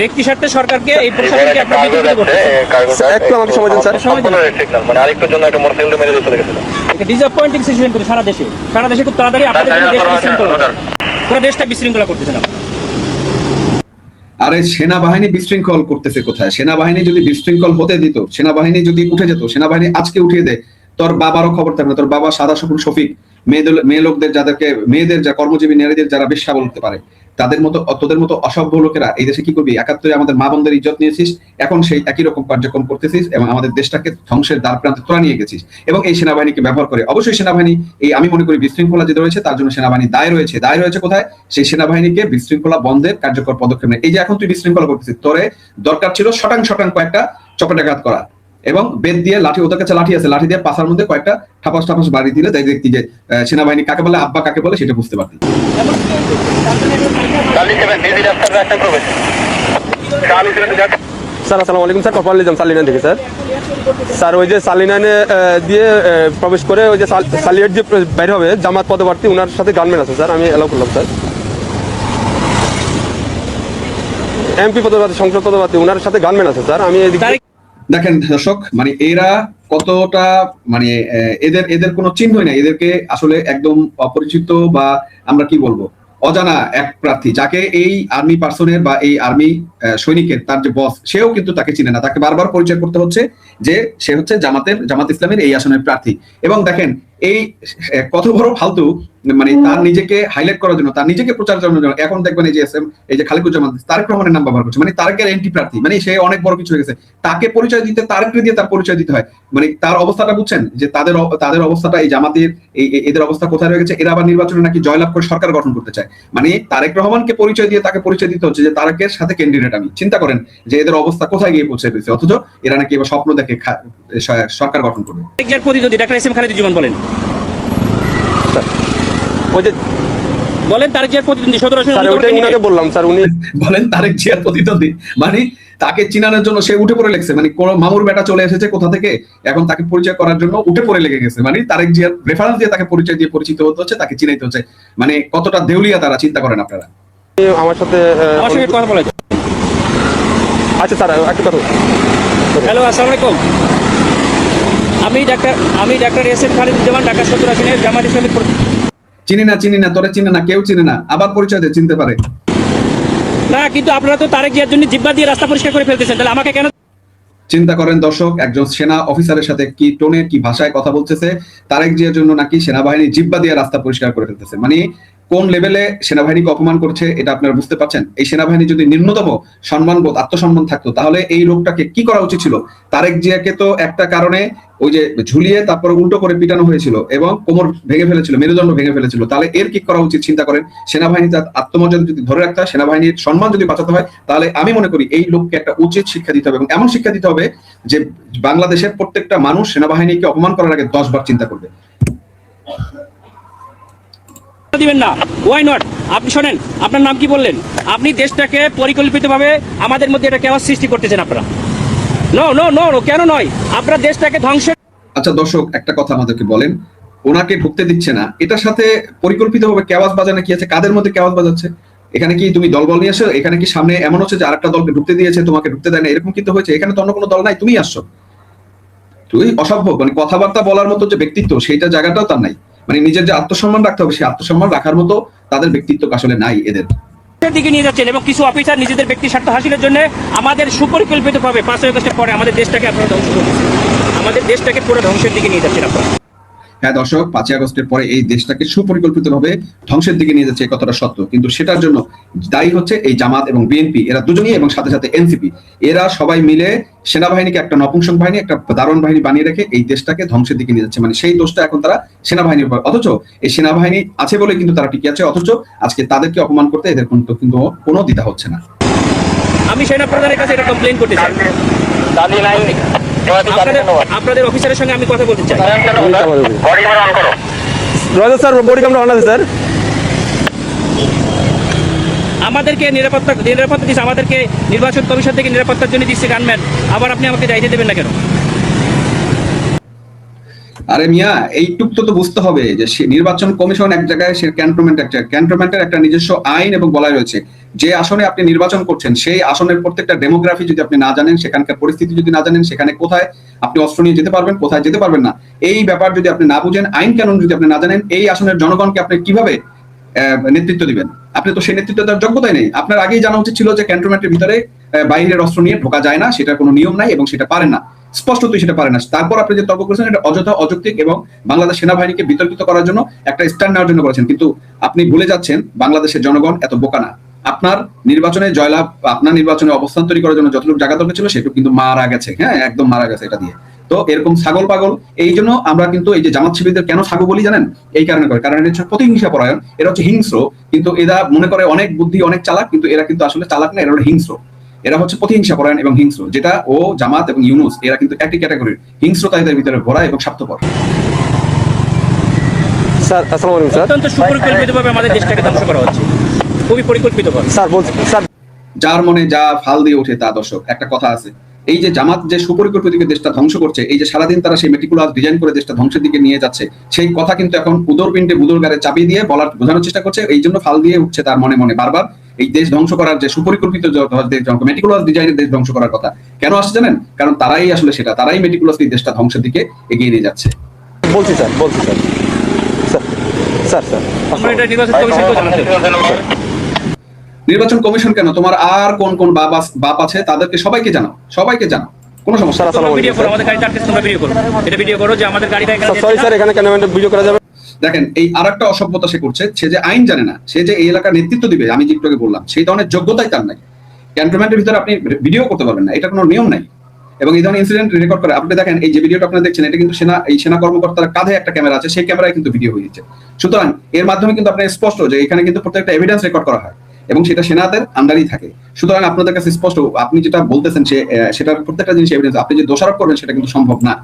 ব্যক্তি স্বার্থে সরকারকে এই প্রশাসনকে আপনারা বিতর্কিত করতেছেন একটু আমাকে সময় দিন স্যার। সময় দিন একটা ডিসঅ্যাপয়েন্টিং সিচুয়েশন করে সারা দেশে। সারা দেশে খুব তাড়াতাড়ি আপনাদের দেশ বিশৃঙ্খলা পুরো দেশটা বিশৃঙ্খলা করতেছেন আপনারা আরে সেনাবাহিনী বিশৃঙ্খল করতেছে কোথায়? সেনাবাহিনী যদি বিশৃঙ্খল হতে দিত সেনাবাহিনী যদি উঠে যেত সেনাবাহিনী আজকে উঠিয়ে দেয় তোর বাবারও খবর থাকবে তোর বাবা সাদা শকুন শফিক। মেয়েদের মেয়ে লোকদের যাদেরকে মেয়েদের যা কর্মজীবী নারীদের যারা বেশ্যা বলতে পারে, তাদের মতো তোদের মতো অসভ্য লোকেরা এই দেশে কি করবি? একাত্তরে আমাদের মা বোনদের ইজ্জত নিয়েছিস, এখন সেই একই রকম কার্যক্রম করতেছিস এবং আমাদের দেশটাকে ধ্বংসের দ্বার প্রান্তে তোরা নিয়ে গেছিস। এবং এই সেনাবাহিনীকে ব্যবহার করে অবশ্যই সেনাবাহিনী এই আমি মনে করি বিশৃঙ্খলা যে রয়েছে, তার জন্য সেনাবাহিনী দায় রয়েছে। দায় রয়েছে কোথায়? সেই সেনাবাহিনীকে বিশৃঙ্খলা বন্ধের কার্যকর পদক্ষেপ নেয়। এই যে এখন তুই বিশৃঙ্খলা করতেছিস, তোরে দরকার ছিল শটাং শটাং কয়েকটা চপেটাঘাত করা। এবং বেদ দিয়ে লাঠি, ওদের কাছে লাঠি আছে। লাঠি দিয়ে পাশার মধ্যে কয়েকটা ঠাপাস ঠাপাস বাড়ি দিলে তাই দেখতি যে সেনাবাহিনী কাকে বলে, আব্বা কাকে বলে, সেটা বুঝতে পারতি। স্যার, আসসালামু আলাইকুম, স্যার, কপাল নিজাম সালিনান থেকে, স্যার। স্যার, ওই যে সালিনানে দিয়ে প্রবেশ করে ওই যে সালিয়ার যে বাইর হবে, জামাত পদপ্রার্থী ওনার সাথে গানম্যান আছে, স্যার, আমি এলাও করলাম, স্যার। এমপি পদপ্রার্থী, সংসদ পদপ্রার্থী ওনার সাথে গানম্যান আছে, স্যার, আমি এদিকে দেখেন দর্শক মানে এরা কতটা মানে এদের এদের কোনো চিহ্নই নাই। এদেরকে আসলে একদম অপরিচিত বা আমরা কি বলব, অজানা এক প্রার্থী, যাকে এই আর্মি পার্সনের বা এই আর্মি সৈনিকের, তার যে বস সেও কিন্তু তাকে চিনে না। তাকে বারবার পরিচয় করতে হচ্ছে। যে সে হচ্ছে জামাতের জামাত ইসলামের এই আসনের প্রার্থী। এবং দেখেন এই কত বড় ফালতু মানে তার নিজেকে হাইলাইট করার জন্য তার নিজেকে প্রচার করার জন্য এখন দেখবেন এই যে এস এম এই যে খালিকুজ্জামান তারেক রহমানের নাম ব্যবহার করছে। মানে তারেকের এন্টি প্রার্থী মানে সে অনেক বড় কিছু হয়ে গেছে। তাকে পরিচয় দিতে তারেককে দিয়ে তার পরিচয় দিতে হয়। মানে তার অবস্থাটা বুঝছেন? যে তাদের তাদের অবস্থাটা এই জামাতের এই এদের অবস্থা কোথায় রয়ে গেছে? এরা আবার নির্বাচনে নাকি জয়লাভ করে সরকার গঠন করতে চায়। মানে তারেক রহমানকে পরিচয় দিয়ে তাকে পরিচয় দিতে হচ্ছে যে তারেকের সাথে ক্যান্ডিডেট আমি। চিন্তা করেন যে এদের অবস্থা কোথায় গিয়ে পৌঁছে দিয়েছে? অথচ এরা নাকি এবার স্বপ্ন দেখে। স- সরকার গঠন করবে। প্রতিদ্বন্দ্বী? ডাক্তার এস এম বলেন। ওই যে বলেন জিয়ার প্রতিদ্বন্দ্বী বললাম স্যার উনি বলেন তারেক জিয়ার প্রতিদ্বন্দ্বী। মানে তাকে চিনানোর জন্য সে উঠে পড়ে লেগেছে। মানে কোন মামুর বেটা চলে এসেছে কোথা থেকে? এখন তাকে পরিচয় করার জন্য উঠে পড়ে লেগে গেছে। মানে তারেক জিয়ার রেফারেন্স দিয়ে তাকে পরিচয় দিয়ে পরিচিত হতে হচ্ছে তাকে চিনাইতে হচ্ছে। মানে কতটা দেউলিয়া তারা চিন্তা করেন আপনারা। আমার সাথে আমার সঙ্গে কথা বলে আচ্ছা স্যার একটা কথা হ্যালো আসসালামু আলাইকুম আমি ডাক্তার আমি doctor S M Khaliduzzaman Dhaka সত্তর আসনের জামাত ইসলামী চিনি না চিনি না তোরে চিনে না কেউ চিনে না আবার পরিচয় দে চিনতে পারে। না কিন্তু আপনারা তো তারেক জিয়ার জন্য জিব্বা দিয়ে রাস্তা পরিষ্কার করে ফেলতেছেন তাহলে আমাকে কেন চিন্তা করেন দর্শক একজন সেনা অফিসারের সাথে কি টোনে কি ভাষায় কথা বলতেছে তারেক জিয়ার জন্য নাকি সেনাবাহিনী জিব্বা দিয়ে রাস্তা পরিষ্কার করে ফেলতেছে। মানে কোন লেভেলে সেনাবাহিনীকে অপমান করছে এটা আপনারা বুঝতে পারছেন? এই সেনাবাহিনী যদি নিম্নতম সম্মানবোধ আত্মসম্মান থাকতো, তাহলে এই রোগটাকে কি করা উচিত ছিল? তারেক জিয়াকে তো একটা কারণে ওই যে ঝুলিয়ে তারপরে উল্টো করে পিটানো হয়েছিল এবং কোমর ভেঙে ফেলেছিল, মেরুদণ্ড ভেঙে ফেলেছিল। তাহলে এর কি করা উচিত চিন্তা করেন? সেনাবাহিনী তার আত্মমর্যাদা যদি ধরে রাখতে হয়, সেনাবাহিনীর সম্মান যদি বাঁচাতে হয়, তাহলে আমি মনে করি এই লোককে একটা উচিত শিক্ষা দিতে হবে এবং এমন শিক্ষা দিতে হবে যে বাংলাদেশের প্রত্যেকটা মানুষ সেনাবাহিনীকে অপমান করার আগে দশ বার চিন্তা করবে। দিবেন না। ওয়াই নট আপনি শোনেন, আপনার নাম কি বললেন? আপনি দেশটাকে পরিকল্পিতভাবে আমাদের মধ্যে এটা কেওয়াজ সৃষ্টি করতেছেন আপনারা। নো নো নো কেন নয়? আপনারা দেশটাকে ধ্বংস আচ্ছা দর্শক, একটা কথা আমাদেরকে বলেন। ওনাকে ঢুকতে দিচ্ছে না। এটার সাথে পরিকল্পিতভাবে কেওয়াজ বাজানো কি আছে? কাদের মধ্যে কেওয়াজ বাজাচ্ছে? এখানে কি তুমি দলবল নিয়ে আসো এখানে কি সামনে এমন হচ্ছে যে আরেকটা দলকে ঢুকতে দিয়েছে, তোমাকে ঢুকতে দেয় না? এরকম কিন্তু হয়েছে। এখানে তো অন্য কোনো দল নাই। তুমি আসছো। তুই অসম্ভব মানে কথাবার্তা বলার মতো যে ব্যক্তিত্ব, সেইটা জায়গাটাও তার নাই। মানে নিজের যে আত্মসম্মান রাখতে হবে, সেই আত্মসম্মান রাখার মতো তাদের ব্যক্তিত্ব আসলে নাই এদের। দিকে নিয়ে যাচ্ছেন এবং কিছু অফিসার নিজেদের ব্যক্তি স্বার্থ হাসিলের জন্য আমাদের সুপরিকল্পিতভাবে পাঁচই আগস্টের পরে আমাদের দেশটাকে আপনারা ধ্বংস করছেন। আমাদের দেশটাকে পুরো ধ্বংসের দিকে নিয়ে যাচ্ছেন আপনারা। হ্যাঁ দর্শক পাঁচই আগস্টের পরে এই দেশটাকে সুপরিকল্পিতভাবে ধ্বংসের দিকে নিয়ে যাচ্ছে এই কথাটা সত্য। কিন্তু সেটার জন্য দায়ী হচ্ছে এই জামাত এবং বিএনপি। এরা দুজনই এবং সাথে সাথে এনসিপি। এরা সবাই মিলে সেনাবাহিনীকে একটা নপুংসক বাহিনী একটা দারুণ বাহিনী বানিয়ে রেখে এই দেশটাকে ধ্বংসের দিকে নিয়ে যাচ্ছে। মানে সেই দোষটা এখন তারা সেনাবাহিনীর উপর। অথচ এই সেনাবাহিনী আছে বলে কিন্তু তারা টিকে আছে। অথচ আজকে তাদেরকে অপমান করতে এদের কিন্তু কিন্তু কোনো দ্বিধা হচ্ছে না। আমি সেনা প্রধানের কাছে এটা কমপ্লেন করতে চাই। আপনাদের অফিসারের সঙ্গে আমি কথা বলতে চাই। রাজা স্যার বডি ক্যামেরা অন আছে স্যার। আমাদেরকে নিরাপত্তা নিরাপত্তা দিচ্ছে আমাদেরকে নির্বাচন কমিশন থেকে নিরাপত্তার জন্য দিচ্ছে গানম্যান আবার আপনি আমাকে দায়িত্ব দেবেন না কেন? আরে মিয়া, এইটুক তো বুঝতে হবে যে নির্বাচন কমিশন এক জায়গায় সে ক্যান্টনমেন্ট একটা ক্যান্টনমেন্টের একটা নিজস্ব আইন এবং বলাই রয়েছে। যে আসনে আপনি নির্বাচন করছেন, সেই আসনের প্রত্যেকটা ডেমোগ্রাফি যদি আপনি না জানেন, সেখানকার পরিস্থিতি যদি না জানেন, সেখানে কোথায় আপনি অস্ত্র নিয়ে যেতে পারবেন, কোথায় যেতে পারবেন না, এই ব্যাপার যদি আপনি না বুঝেন, আইন কানুন যদি আপনি না জানেন, এই আসনের জনগণকে আপনি কীভাবে নেতৃত্ব দিবেন? আপনি তো সেই নেতৃত্ব দেওয়ার যোগ্যতাই নেই। আপনার আগেই জানা উচিত ছিল যে ক্যান্টনমেন্টের ভিতরে বাইরের অস্ত্র নিয়ে ঢোকা যায় না, সেটার কোনো নিয়ম নাই এবং সেটা পারেন না। স্পষ্টতই সেটা পারে না। তারপর আপনি যে তর্ক করেছেন এটা অযথা অযৌক্তিক এবং বাংলাদেশ সেনাবাহিনীকে বিতর্কিত করার জন্য একটা স্ট্যান্ড নেওয়ার জন্য করেছেন। কিন্তু আপনি ভুলে যাচ্ছেন, বাংলাদেশের জনগণ এত বোকা না। আপনার নির্বাচনে জয়লাভ, আপনার নির্বাচনে অবস্থান তৈরি করার জন্য যতটুকু জায়গা দরকার ছিল, সেটুকু কিন্তু মারা গেছে। হ্যাঁ একদম মারা গেছে এটা দিয়ে। তো এরকম ছাগল পাগল, এই জন্য আমরা কিন্তু এই যে জামাত শিবিরদের কেন ছাগল বলি জানেন? এই কারণে করে। কারণ এটা হচ্ছে প্রতিহিংসা পরায়ণ এরা হচ্ছে হিংস্র। কিন্তু এরা মনে করে অনেক বুদ্ধি, অনেক চালাক, কিন্তু এরা কিন্তু আসলে চালাক না, এরা হিংস্র। এরা হচ্ছে প্রতিহিংসা পরায়ণ এবং হিংস্র যেটা ও জামাত এবং ইউনুস এরা কিন্তু একই ক্যাটাগরির। হিংস্রতা এদের ভিতরে ভরা এবং স্বার্থপর। স্যার আসসালামু আলাইকুম স্যার। অত্যন্ত সুপরিকল্পিতভাবে আমাদের দেশটাকে ধ্বংস করা হচ্ছে। খুবই পরিকল্পিতভাবে। স্যার বলছি স্যার। যার মনে যা ফাল দিয়ে ওঠে তা দর্শক একটা কথা আছে। এই যে জামাত যে সুপরিকল্পিত দেশটা ধ্বংস করছে এই যে সারাদিন তারা সেই মেটিকুলাস ডিজাইন করে দেশটা ধ্বংসের দিকে নিয়ে যাচ্ছে সেই কথা কিন্তু এখন উদর পিণ্ডে গারে চাপিয়ে দিয়ে বলার বোঝানোর চেষ্টা করছে। এই জন্য ফাল দিয়ে উঠছে তার মনে মনে বারবার। এই দেশ ধ্বংস করার যে সুপরিকল্পিত মেটিকুলাস ডিজাইনের দেশ ধ্বংস করার কথা। কেন আসছে জানেন? কারণ তারাই আসলে সেটা তারাই মেটিকুলাস এই দেশটা ধ্বংসের দিকে এগিয়ে নিয়ে যাচ্ছে। বলছি স্যার বলছি স্যার। নির্বাচন কমিশন কেন? তোমার আর কোন কোন বাপ বাপ আছে তাদেরকে সবাইকে জানাও সবাইকে জানাও। কোনো সমস্যা ভিডিও করো আমাদের তোমরা ভিডিও করো এটা ভিডিও করো যে আমাদের গাড়িটা সরি স্যার এখানে কেন ভিডিও করা যাবে দেখেন এই আর একটা অসভ্যতা সে করছে সে যে আইন জানে না সে যে এই এলাকার নেতৃত্ব দিবে আমি যে একটু আগে বললাম সেই ধরনের যোগ্যতাই তার নাই। ক্যান্টনমেন্টের ভিতরে আপনি ভিডিও করতে পারবেন না এটা কোনো নিয়ম নাই। এবং এই ধরনের ইনসিডেন্ট রেকর্ড করে আপনি দেখেন এই যে ভিডিওটা আপনারা দেখছেন এটা কিন্তু সেনা এই সেনা কর্মকর্তার কাঁধে একটা ক্যামেরা আছে সেই ক্যামেরায় কিন্তু ভিডিও হয়ে যাচ্ছে। সুতরাং এর মাধ্যমে কিন্তু আপনার স্পষ্ট যে এখানে কিন্তু প্রত্যেকটা এভিডেন্স রেকর্ড করা হয় এবং সেটা সেনাদের আন্ডারই থাকে। সুতরাং আপনাদের কাছে স্পষ্ট আপনি যেটা বলতেছেন সে আহ, সেটার প্রত্যেকটা জিনিস এভিডেন্স আপনি যে দোষারোপ করবেন সেটা কিন্তু সম্ভব না।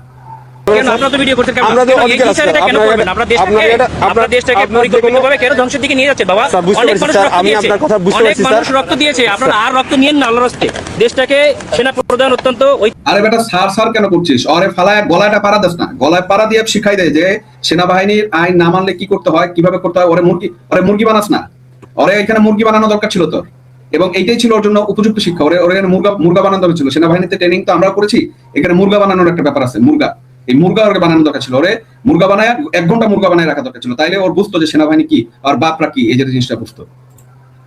আপনারা তো ভিডিও করতে কেন? আমরা তো কেন এই অধিকার আছে, বিষয়টা কেন করবেন? এটা- দেশটাকে এটা- দেশটাকে আপনার যে কোনো- পরিকল্পিতভাবে কেন ধ্বংসের দিকে নিয়ে যাচ্ছে? বাবা অনেক মানুষ আমি আপনার কথা বুঝতে অনেক পেরেছি, মানুষ রক্ত দিয়েছে। আপনারা আর রক্ত নিয়েন না আল্লাহর রাস্তে দেশটাকে সেনা প্রধান অত্যন্ত আরে বেটা সার সার কেন করছিস? অরে ফালায় গলাটা পাড়া দেস না। গলায় পাড়া দিয়ে শিখাই দেয় যে সেনাবাহিনীর আইন না মানলে কি করতে হয় কীভাবে করতে হয় ওরে মুরগি ওরে মুরগি বানাস না। ওরে এখানে মুরগি বানানো দরকার ছিল তোর। এবং এইটাই ছিল ওর জন্য উপযুক্ত শিক্ষা। ওরে ওর এখানে মুরগা মুরগা বানানো দরকার ছিল। সেনাবাহিনীতে ট্রেনিং তো আমরা করেছি। এখানে মুরগা বানানোর একটা ব্যাপার আছে মুরগা। এই মুরগা ওকে বানানো দরকার ছিল। ওরে মুরগা বানায় এক ঘণ্টা মুরগা বানায় রাখা দরকার ছিল। তাইলে ওর বুঝতো যে সেনাবাহিনী কি আর বাপরা কি এই যে জিনিসটা বুঝতো।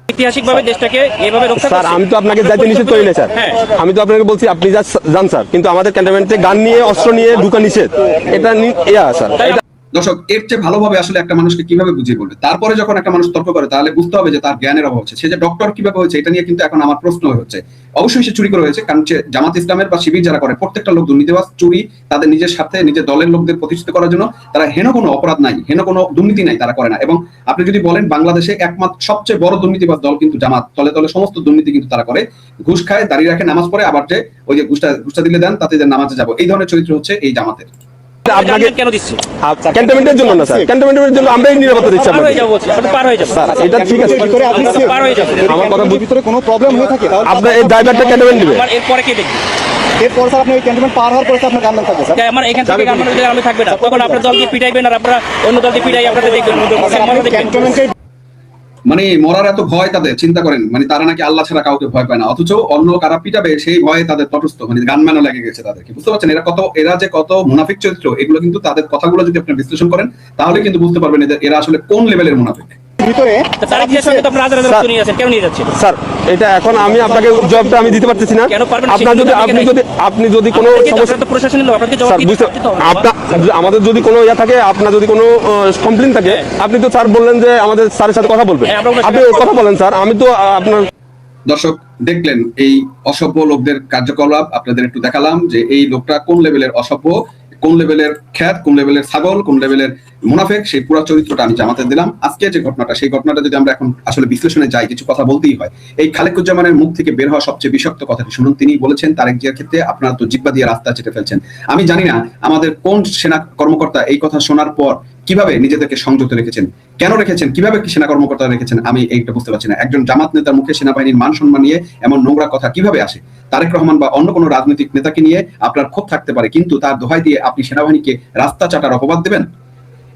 ঐতিহাসিকভাবে দেশটাকে এইভাবে রক্ষা স্যার আমি তো আপনাকে যাইতে নিষেধ করি না স্যার। হ্যাঁ। আমি তো আপনাকে বলছি আপনি যা যান স্যার কিন্তু আমাদের ক্যান্টনমেন্টে গান নিয়ে অস্ত্র নিয়ে ঢুকা নিষেধ। এটা ইয়া স্যার। এটা দর্শক, এর চেয়ে ভালোভাবে আসলে একটা মানুষকে কীভাবে বুঝিয়ে বলবে? তারপরে যখন একটা মানুষ তর্ক করে, তাহলে বুঝতে হবে যে তার জ্ঞানের অভাব হচ্ছে। সে যে ডক্টর কীভাবে হয়েছে, এটা নিয়ে কিন্তু এখন আমার প্রশ্ন হচ্ছে। অবশ্যই সে চুরি করে হয়েছে, কারণ সে জামাত ইসলামের বা শিবির যারা করে, প্রত্যেকটা লোক দুর্নীতিবাজ, চুরি, তাদের নিজের সাথে, নিজের দলের লোকদের প্রতিষ্ঠিত করার জন্য তারা হেন কোনো অপরাধ নাই, হেন কোনো দুর্নীতি নাই তারা করে না। এবং আপনি যদি বলেন, বাংলাদেশে একমাত্র, সবচেয়ে বড় দুর্নীতিবাজ দল কিন্তু জামাত। তলে তলে সমস্ত দুর্নীতি কিন্তু তারা করে। ঘুষ খায়, দাঁড়িয়ে রাখে, নামাজ পড়ে, আবার যে ওই যে ঘুষটা ঘুষটা দিলে দেন, তাতে যে নামাজে যাব। এই ধরনের চরিত্র হচ্ছে এই জামাতের। আপনাকে কেন দিচ্ছে? ক্যান্টনমেন্টের জন্য না স্যার। ক্যান্টনমেন্টের জন্য আমরাই নিরাপত্তা দিচ্ছি আপনাকে। যাব বলছি আমরা তো পার হয়ে যাব। স্যার এটা ঠিক আছে। আমরা তো পার হয়ে যাব। আমার কথা ভিতরে কোনো প্রবলেম হয়ে থাকে? আপনার এই ড্রাইভারটা ক্যান্টনমেন্ট দিবে এরপরে কে দেখবে? এরপর স্যার আপনি ওই ক্যান্টনমেন্ট পার হওয়ার পরে আপনার থাকবে স্যার। আমার এখান থেকে আমার থাকবে না। তখন আপনার দল দিয়ে পিটাইবেন আর আপনারা অন্য দল দিয়ে পিটাই আপনাদের দেখবেন। আপনারা দেখবেন। মানে মরার এত ভয় তাদের, চিন্তা করেন মানে তারা নাকি আল্লাহ ছাড়া কাউকে ভয় পায় না, অথচ অন্য কারা পিটাবে সেই ভয়ে তাদের তটস্থ মানে গানম্যানও লেগে গেছে তাদেরকে, বুঝতে পারছেন? এরা কত, এরা যে কত মুনাফিক চরিত্র, এগুলো কিন্তু তাদের কথাগুলো যদি আপনি বিশ্লেষণ করেন, তাহলে কিন্তু বুঝতে পারবেন এরা আসলে কোন লেভেলের মুনাফিক। ভিতরে স্যার এটা এখন আমি আপনাকে জবটা আমি দিতে পারতেছি না? আপনার যদি আপনি যদি আপনি যদি কোনো আমাদের যদি কোনো ইয়া থাকে আপনার যদি কোনো কমপ্লেন থাকে আপনি তো স্যার বললেন যে আমাদের স্যারের সাথে কথা বলবেন। হ্যাঁ, আপনি কথা বলেন স্যার। আমি তো আপনার দর্শক দেখলেন এই অসভ্য লোকদের কার্যকলাপ। আপনাদের একটু দেখালাম যে এই লোকটা কোন লেভেলের অসভ্য? কোন লেভেলের খ্যাত, কোন লেভেলের ছাগল, কোন লেভেলের মুনাফেক, সেই পুরো চরিত্রটা আমি জামাতে দিলাম। আজকে যে ঘটনাটা, সেই ঘটনাটা যদি আমরা এখন আসলে বিশ্লেষণে যাই, কিছু কথা বলতেই হয়। এই খালেকুজ্জামানের মুখ থেকে বের হওয়া সবচেয়ে বিষাক্ত কথাটি শুনুন। তিনি বলেছেন, তারেক জিয়ার ক্ষেত্রে আপনারা তো জিব্বা দিয়ে রাস্তা চেটে ফেলছেন। আমি জানি না, আমাদের কোন সেনা কর্মকর্তা এই কথা শোনার পর কীভাবে নিজেদেরকে সংযুক্ত রেখেছেন? কেন রেখেছেন? কীভাবে কি সেনা কর্মকর্তা রেখেছেন? আমি এইটা বুঝতে পারছি না। একজন জামাত নেতার মুখে সেনাবাহিনীর মান সম্মান নিয়ে এমন নোংরা কথা কীভাবে আসে? তারেক রহমান বা অন্য কোনো রাজনৈতিক নেতাকে নিয়ে আপনার ক্ষোভ থাকতে পারে, কিন্তু তার দোহাই দিয়ে আপনি সেনাবাহিনীকে রাস্তা চাটার অপবাদ দেবেন?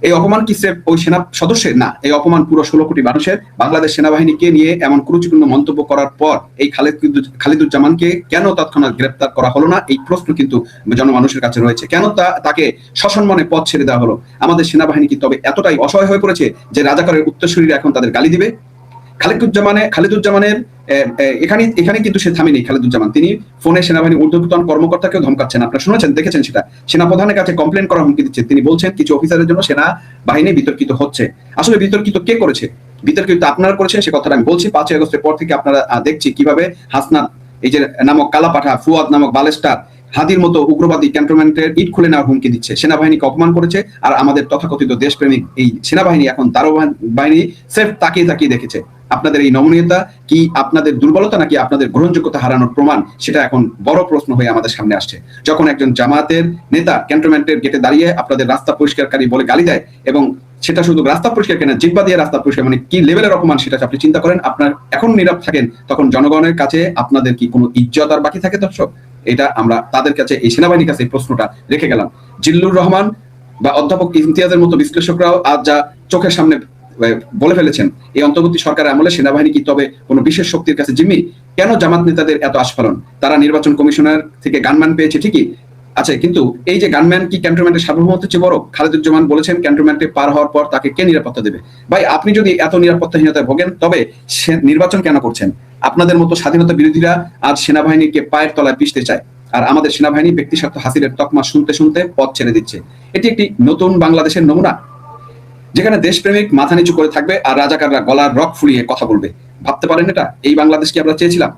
এই অপমান কি সে ওই সেনা সদস্যের? না, এই অপমান পুরো ষোলো কোটি মানুষের। বাংলাদেশ সেনাবাহিনীকে নিয়ে এমন কুরুচিপূর্ণ মন্তব্য করার পর এই খালেদ খালিদুজ্জামানকে কেন তৎক্ষণাৎ গ্রেপ্তার করা হলো না? এই প্রশ্ন কিন্তু জনমানুষের কাছে রয়েছে। কেন তা তাকে সসম্মানে পথ ছেড়ে দেওয়া হলো? আমাদের সেনাবাহিনী কি তবে এতটাই অসহায় হয়ে পড়েছে যে রাজাকারের উত্তরসূরীরা এখন তাদের গালি দিবে? খালিদুজ্জামানে, খালিদুজ্জামানের এখানে এখানে কিন্তু সে থামেনি খালিদুজ্জামান। তিনি ফোনে সেনাবাহিনী ঊর্ধ্বতন কর্মকর্তাকেও ধমকাচ্ছেন। আপনারা শুনেছেন, দেখেছেন সেটা। সেনাপ্রধানের কাছে কমপ্লেন করার হুমকি দিচ্ছে। তিনি বলছেন, কিছু অফিসারের জন্য সেনা বাহিনী বিতর্কিত হচ্ছে। আসলে বিতর্কিত কে করেছে? বিতর্কিত আপনারা করেছেন, সে কথাটা আমি বলছি। পাঁচই আগস্টের পর থেকে আপনারা দেখছি কীভাবে হাসনাত, এই যে নামক কালাপাঠা, ফুয়াদ নামক বালেস্টার, হাদির মতো উগ্রবাদী ক্যান্টনমেন্টের ইট খুলে নেওয়ার হুমকি দিচ্ছে। সেনাবাহিনীকে অপমান করেছে আর আমাদের তথাকথিত দেশপ্রেমিক এই সেনাবাহিনী এখন দারো বাহিনী সেফ তাকিয়ে তাকিয়ে দেখেছে। আপনাদের এই নমনীয়তা কি আপনাদের দুর্বলতা নাকি আপনাদের গ্রহণযোগ্যতা হারানোর প্রমাণ? সেটা এখন বড় প্রশ্ন হয়ে আমাদের সামনে আসছে। যখন একজন জামাতের নেতা ক্যান্টনমেন্টের গেটে দাঁড়িয়ে আপনাদের রাস্তা পরিষ্কারকারী বলে গালি দেয় এবং সেটা শুধু রাস্তা পরিষ্কার কেনা জিব্বা দিয়ে রাস্তা পরিষ্কার মানে কি লেভেলের অপমান সেটা আপনি চিন্তা করেন? আপনার এখন নীরব থাকেন, তখন জনগণের কাছে আপনাদের কি কোনো ইজ্জত আর বাকি থাকে দর্শক? এটা আমরা তাদের কাছে, এই সেনাবাহিনীর কাছে প্রশ্নটা রেখে গেলাম। জিল্লুর রহমান বা অধ্যাপক ইমতিয়াজের মতো বিশ্লেষকরাও আজ যা চোখের সামনে বলে ফেলেছেন, এই অন্তর্বর্তী সরকার আমলে সেনাবাহিনী কি তবে কোনো বিশেষ শক্তির কাছে জিম্মি? কেন জামাত নেতাদের এত আস্ফালন? তারা নির্বাচন কমিশনার থেকে গানম্যান পেয়েছে ঠিকই। আচ্ছা কিন্তু এই যে গানম্যান কি ক্যান্টনমেন্টের সার্বভৌমত্বের চেয়ে বড়? খালেদুজ্জামান বলেছেন ক্যান্টনমেন্টে পার হওয়ার পর তাকে কে নিরাপত্তা দেবে? ভাই, আপনি যদি এত নিরাপত্তাহীনতায় ভোগেন, তবে সে নির্বাচন কেন করছেন? আপনাদের মতো স্বাধীনতা বিরোধীরা আজ সেনাবাহিনীকে পায়ের তলায় পিষতে চায়। আর আমাদের সেনাবাহিনী ব্যক্তিস্বার্থ হাসিলের তকমা শুনতে শুনতে পথ ছেড়ে দিচ্ছে। এটি একটি নতুন বাংলাদেশের নমুনা। যেখানে দেশপ্রেমিক মাথা নিচু করে থাকবে আর রাজাকাররা গলার রক ফুলিয়ে কথা বলবে। ভাবতে পারেন এটা? এই বাংলাদেশ কি আমরা চেয়েছিলাম?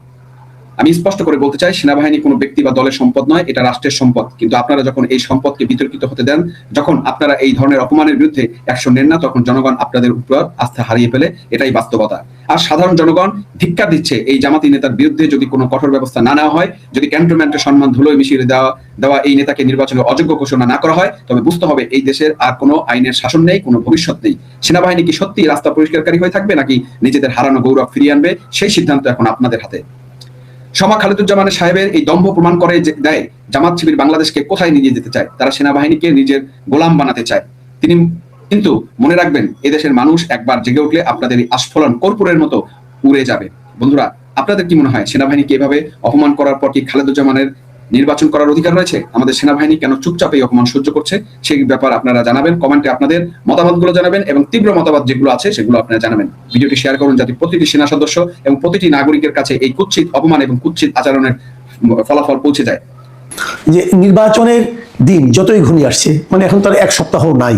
আমি স্পষ্ট করে বলতে চাই, সেনাবাহিনী কোনো ব্যক্তি বা দলের সম্পদ নয়, এটা রাষ্ট্রের সম্পদ। কিন্তু আপনারা যখন এই সম্পদকে বিতর্কিত হতে দেন, যখন আপনারা এই ধরনের অপমানের বিরুদ্ধে অ্যাকশন নেন না, তখন জনগণ আপনাদের উপর আস্থা হারিয়ে ফেলে, এটাই বাস্তবতা। আর সাধারণ জনগণ ধিক্কার দিচ্ছে এই জামাতি নেতার বিরুদ্ধে যদি কোনো কঠোর ব্যবস্থা না নেওয়া হয়, যদি ক্যান্টনমেন্টের সম্মান ধুলোয় মিশিয়ে দেওয়া দেওয়া এই নেতাকে নির্বাচনে অযোগ্য ঘোষণা না করা হয়, তবে বুঝতে হবে এই দেশের আর কোনো আইনের শাসন নেই, কোনো ভবিষ্যৎ নেই। সেনাবাহিনী কি সত্যি রাস্তা পরিষ্কারকারী হয়ে থাকবে, নাকি নিজেদের হারানো গৌরব ফিরিয়ে আনবে? সেই সিদ্ধান্ত এখন আপনাদের হাতে। সমা খালেদুজ্জামানের সাহেবের এই দম্ভ প্রমাণ করে যে, দেয়, জামাত শিবির বাংলাদেশকে কোথায় নিয়ে যেতে চায়? তারা সেনাবাহিনীকে নিজের গোলাম বানাতে চায়। তিনি কিন্তু মনে রাখবেন, এদেশের মানুষ একবার জেগে উঠলে আপনাদের এই আস্ফলন কর্পূরের মতো উড়ে যাবে। বন্ধুরা, আপনাদের কি মনে হয়, সেনাবাহিনীকে এভাবে অপমান করার পর কি খালেদুজ্জামানের নির্বাচন করার অধিকার রয়েছে? আমাদের সেনাবাহিনী কেন চুপচাপ এই অপমান সহ্য করছে? সেই ব্যাপার আপনারা জানাবেন, কমেন্টে আপনাদের মতামতগুলো জানাবেন এবং তীব্র মতামত যেগুলো আছে সেগুলো আপনারা জানাবেন। ভিডিওটি শেয়ার করুন যাতে প্রতিটি সেনা সদস্য এবং প্রতিটি নাগরিকের কাছে এই কুৎসিত অপমান এবং কুৎসিত আচরণের ফলাফল পৌঁছে যায়। যে নির্বাচনের দিন যতই ঘনিয়ে আসছে মানে এখন তার এক সপ্তাহ নাই,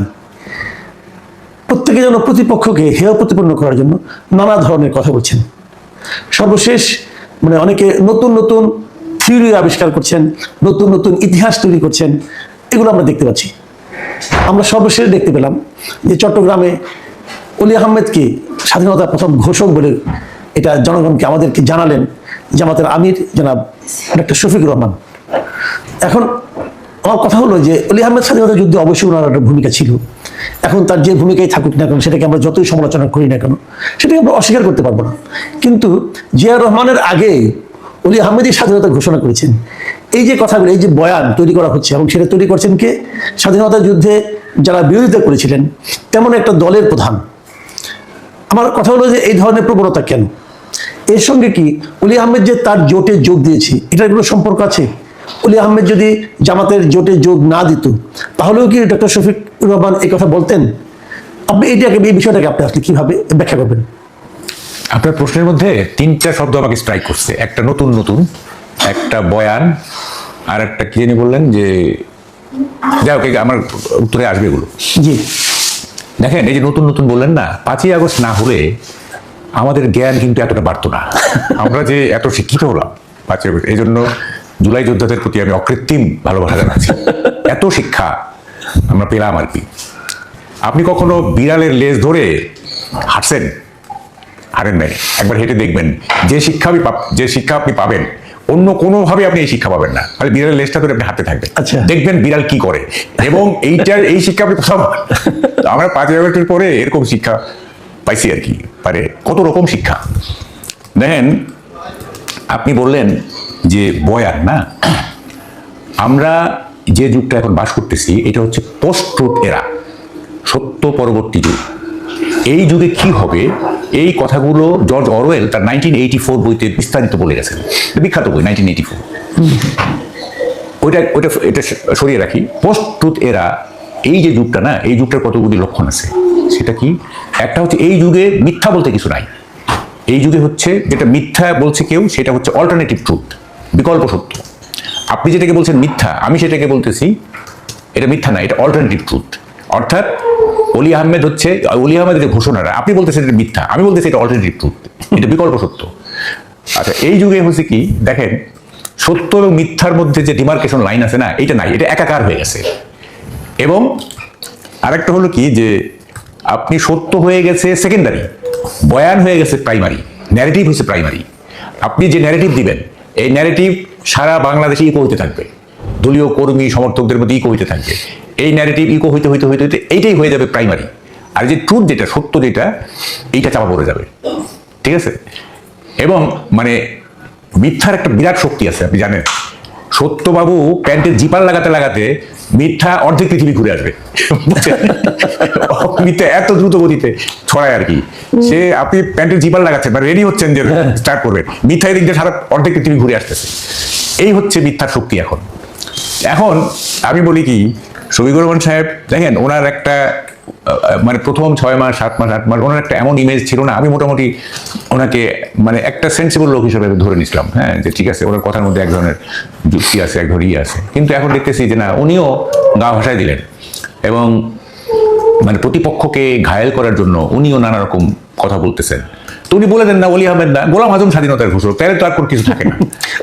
প্রত্যেকে যেন প্রতিপক্ষকে হেয় প্রতিপন্ন করার জন্য নানা ধরনের কথা বলছেন। সর্বশেষ মানে অনেকে নতুন নতুন থিওরি আবিষ্কার করছেন, নতুন নতুন ইতিহাস তৈরি করছেন, এগুলো আমরা দেখতে পাচ্ছি। আমরা সর্বশেষ দেখতে পেলাম যে চট্টগ্রামে অলি আহমেদকে স্বাধীনতার প্রথম ঘোষক বলে এটা জনগণকে আমাদেরকে জানালেন জামাতের আমির জনাব ডক্টর শফিক রহমান। এখন আমার কথা হলো যে অলি আহমেদ স্বাধীনতা যুদ্ধে অবশ্যই ওনার একটা ভূমিকা ছিল। এখন তার যে ভূমিকাই থাকুক না কেন, সেটাকে আমরা যতই সমালোচনা করি না কেন, সেটাকে আমরা অস্বীকার করতে পারব না। কিন্তু জিয়া রহমানের আগে অলি আহমেদই স্বাধীনতা ঘোষণা করেছেন। এই যে কথাগুলো, এই যে বয়ান তৈরি করা হচ্ছে এবং সেটা তৈরি করছেন কে? স্বাধীনতা যুদ্ধে যারা বিরোধিতা করেছিলেন, তেমন একটা দলের প্রধান। আমার কথা হলো যে এই ধরনের প্রবণতা কেন? এর সঙ্গে কি অলি আহমেদ যে তার জোটে যোগ দিয়েছে, এটার কোনো সম্পর্ক আছে? অলি আহমেদ যদি জামাতের জোটে যোগ না দিত, তাহলেও কি ডক্টর শফিক রহমান এই কথা বলতেন? আপনি এটাকে এই বিষয়টাকে আপনি আসলে কীভাবে ব্যাখ্যা করবেন? আপনার প্রশ্নের মধ্যে তিনটা শব্দ আমাকে স্ট্রাইক করছে। একটা নতুন নতুন একটা বয়ান আর একটা কি জানি বললেন যে যাই হোক আমার উত্তরে আসবে এগুলো। জি। দেখেন এই যে নতুন নতুন বললেন না পাঁচই আগস্ট না হলে আমাদের জ্ঞান কিন্তু এতটা বাড়তো না। আমরা যে এত শিক্ষিত হলাম পাঁচই আগস্ট এই জন্য জুলাই যোদ্ধাদের প্রতি আমি অকৃত্রিম ভালোবাসা জানাচ্ছি। এত শিক্ষা আমরা পেলাম আর কি। আপনি কখনো বিড়ালের লেজ ধরে হাঁটছেন? হারেন নাই একবার হেঁটে দেখবেন যে শিক্ষা আপনি যে শিক্ষা আপনি পাবেন অন্য কোনোভাবে আপনি এই শিক্ষা পাবেন না। তাহলে বিড়ালের লেজটা ধরে আপনি হাতে থাকবেন। আচ্ছা। দেখবেন বিড়াল কি করে। এবং এইটার এই শিক্ষা আপনি কোথাও আমরা পাঁচ আগস্টের পরে এরকম শিক্ষা পাইছি আর কি। পারে কত রকম শিক্ষা। দেখেন আপনি বললেন যে বয়ান না? আমরা যে যুগটা এখন বাস করতেছি এটা হচ্ছে পোস্ট ট্রুথ এরা সত্য পরবর্তী যুগ। এই যুগে কি হবে? এই কথাগুলো জর্জ অরওয়েল তার নাইনটিন এইটি ফোর বইতে বিস্তারিত বলে গেছেন। বিখ্যাত বই নাইনটিন এইটি ফোর ওইটা ওইটা, এটা সরিয়ে রাখি। পোস্ট ট্রুথ এরা, এই যে যুগটা না, এই যুগটার কতগুলি লক্ষণ আছে? সেটা কি? একটা হচ্ছে এই যুগে মিথ্যা বলতে কিছু নাই। এই যুগে হচ্ছে যেটা মিথ্যা বলছে কেউ, সেটা হচ্ছে অল্টারনেটিভ ট্রুথ বিকল্প সত্য। আপনি যেটাকে বলছেন মিথ্যা, আমি সেটাকে বলতেছি, এটা মিথ্যা না, এটা অল্টারনেটিভ ট্রুথ অর্থাৎ অলি আহমেদ হচ্ছে, অলি আহমেদের যে ঘোষণাটা, আপনি বলতেছেন এটা মিথ্যা, আমি বলতেছি এটা অল্টারনেটিভ ট্রুথ এটা বিকল্প সত্য। আচ্ছা এই যুগে হচ্ছে কি, দেখেন, সত্য এবং মিথ্যার মধ্যে যে ডিমার্কেশন লাইন আছে না এটা নাই, এটা একাকার হয়ে গেছে। এবং আরেকটা হলো কি যে, আপনি সত্য হয়ে গেছে সেকেন্ডারি বয়ান হয়ে গেছে প্রাইমারি ন্যারেটিভ হচ্ছে প্রাইমারি আপনি যে ন্যারেটিভ দিবেন, এই ন্যারেটিভ সারা বাংলাদেশে ইকো থাকবে। দলীয় কর্মী, সমর্থকদের মধ্যে ইকো হইতে থাকবে। এই ন্যারেটিভ ইকো হইতে হইতে হইতে হইতে এইটাই হয়ে যাবে প্রাইমারি আর যে ট্রুথ যেটা, সত্য যেটা, এইটা চাপা পড়ে যাবে। ঠিক আছে? এবং মানে মিথ্যার একটা বিরাট শক্তি আছে, আপনি জানেন। সত্যবাবু প্যান্টের জিপার লাগাতে লাগাতে মিথ্যা অর্ধেক পৃথিবী ঘুরে আসবে। মিথ্যা এত দ্রুত গতিতে ছড়ায় আর কি। সে, আপনি প্যান্টের জিপার লাগাচ্ছেন, বা রেডি হচ্ছেন যে স্টার্ট করবেন। মিথ্যা এদিক দিয়ে সারা অর্ধেক পৃথিবী ঘুরে আসতেছে। এই হচ্ছে মিথ্যার শক্তি এখন। এখন আমি বলি কি, শফিকুর রহমান সাহেব, দেখেন ওনার একটা মানে প্রথম ছয় মাস, সাত মাস, আট মাস, ওনার একটা এমন ইমেজ ছিল না, আমি মোটামুটি ওনাকে মানে একটা সেন্সিবল লোক হিসেবে ধরে নিছিলাম হ্যাঁ যে ঠিক আছে, ওনার কথার মধ্যে এক ধরনের যুক্তি আছে, এক ধরনের ইয়ে আছে। কিন্তু এখন দেখতেছি যে না, উনিও গা ভাষায় দিলেন এবং মানে প্রতিপক্ষকে ঘায়েল করার জন্য উনিও নানা রকম কথা বলতেছেন। তো উনি বলে দেন না অলি আহমেদ না গোলাম আজম স্বাধীনতার ঘোষক তাহলে তো আর কিছু থাকে না।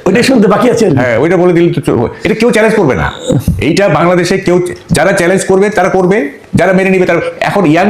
ওইটা শুনতে বাকি আছে। হ্যাঁ ওইটা বলে দিলে তো এটা কেউ চ্যালেঞ্জ করবে না। এইটা বাংলাদেশে কেউ যারা চ্যালেঞ্জ করবে তারা করবে যারা মেনে নিবে তারা এখন ইয়াং